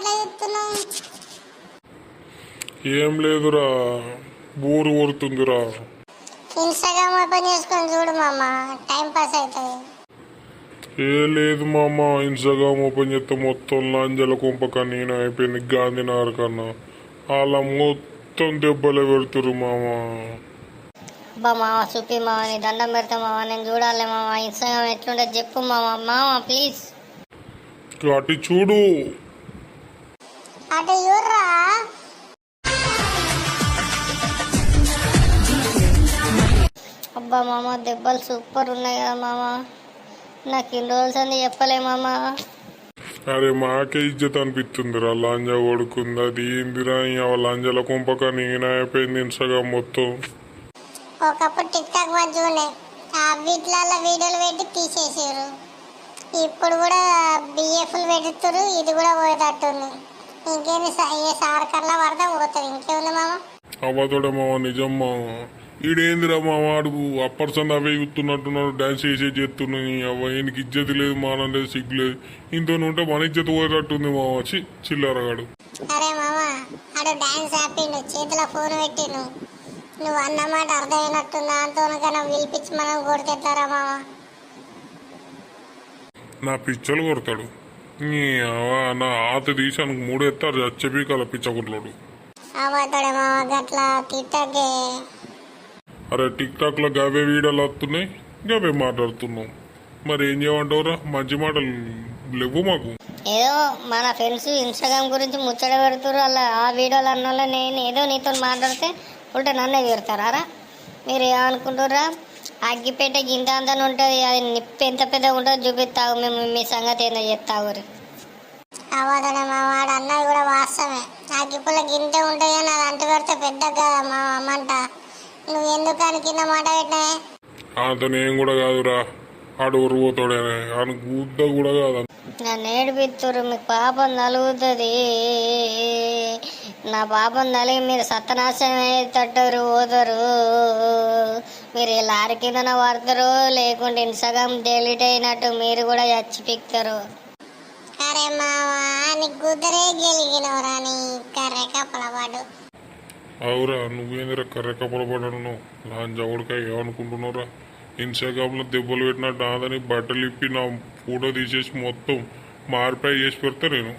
అట్లా చెప్తున్నావు ఏం లేదురా బోరు కొడుతుందిరా. ఇన్స్టాగ్రామ్ ఓపెన్ చేసుకొని చూడు మామ టైం పాస్ అవుతుంది. ఏ లేదు మామ ఇన్స్టాగ్రామ్ ఓపెన్ చేస్తే మొత్తం లాంజల కుంపక నేను అయిపోయింది గాంధీనగర్ కన్నా. అలా మొత్తం దెబ్బలు పెడుతురు మామ. అబ్బా మామ చూపి మామ నీ దండం పెడతా మామ నేను చూడాలి మామ ఇన్స్టాగ్రామ్ ఎట్లుంటే చెప్పు మామ. మామ ప్లీజ్. అటు చూడు. అబ్బా మామ దెబ్బలు సూపర్ ఉన్నాయి కదా మామ. నాకు ఇన్ని రోజులు అంది చెప్పలే మామ. అరే మాకే ఇజ్జత్ అనిపిస్తుందిరా. లాంజా కొడుకుంది. అది ఏందిరా? ఇవాళ లాంజల కుంపక నేను అయిపోయింది ఇన్స్టాగ్రామ్ మొత్తం. ఒకప్పుడు టిక్ టాక్ ఉండే. ఆ వీటిలలో వీడియోలు పెట్టి తీసేసారు ఇప్పుడు కూడా బిఎఫ్లు పెడుతురు ఇది కూడా పోయేటట్టుంది. ఇంకేంది సా- ఏ సార్ కల్లా పడితే పోతుంది. ఇంకేముంది మామ? అవ్వతోడే మామ నిజం మామ. ఈడేందిరా మామ అడుగు అప్పర్సన్ అవే చూస్తున్నట్టున్నాడు డాన్స్ చేసే చేస్తున్నాయి అవ్వ ఈయనకి ఇజ్జత్ లేదు మానం లేదు సిగ్గు లేదు. ఇంతో ఉంటే మన ఇజ్జత్ పోయేటట్టుంది మామ చి చిల్లరగాడు. అరే మామ ఆడు డాన్స్ ఆపిండు చేతిలో ఫోన్ పెట్టిను నువ్వు అన్నమాట అర్థమైనట్టుందా? అంతో కన్నా పిలిపించి మనం కొడితేస్తారా మామ నా పిచ్చలు కొడతాడు. నీ ఆత తీసి ఆయనకు మూడు ఎత్తారు చచ్చపీకాల పిచ్చకుట్లోడు అబద్ధడే మామ గట్లా తిట్టకే. అరే టిక్ టాక్లో గవే వీడియోలు వస్తున్నాయి. గవే మాట్లాడుతున్నాం. మరి ఏం చేయమంటావురా? మంచి మాటలు లేవు మాకు. ఏదో మన ఫ్రెండ్స్ ఇన్స్టాగ్రామ్ గురించి ముచ్చట పెడుతురు అలా ఆ వీడియోలు అన్న వాళ్ళు నేను ఏదో నీతో మాట్లాడితే ఉల్టా నన్నే తిడతారా? మీరు ఏమనుకుంటుర్రా? అగ్గిపేట గింత అంతా ఉంటుంది. అది నిప్పు ఎంత పెద్దగా ఉంటుందో చూపిస్తావు. మేము మీ సంగతి ఏందో చెప్తావు అబద్ధడే మామ వాడు అన్నది కూడా వాస్తవమే. అగ్గిపుల్ల గింటే ఉంటాయి అని అది అంటు పెడితే పెద్ద కదా మా అమ్మంట. నువ్వు ఎందుకు అని కింద మాట పెట్టినావే? అతను ఏం కూడా కాదురా. ఆడు ఉరువుతాడనే ఆయన గుద్ద కూడా కాదు నన్ను ఏడిపిస్తురు మీకు పాపం నలుగుతుంది. నా పాపం నలిగి మీరు సత్తనాశనం అయ్యేటట్టు పోతారు. మీరు లారీ కిందన పడతారు లేకుంటే ఇన్స్టాగ్రామ్ డెలీట్ అయినట్టు మీరు కూడా చచ్చి పిక్తారు అరే మామ నీ కుదిరే గెలిగినవరా? అవురా నువ్వేందిరా కర్ర కప్పలు పడను లాంజా ఉడకాయ ఏమనుకుంటున్నావురా? ఇన్స్టాగ్రామ్లో దెబ్బలు పెట్టినట్టు ఆదని బట్టలు ఇప్పి నా ఫోటో తీసేసి మొత్తం మార్పాయి చేసి పెడతా నేను.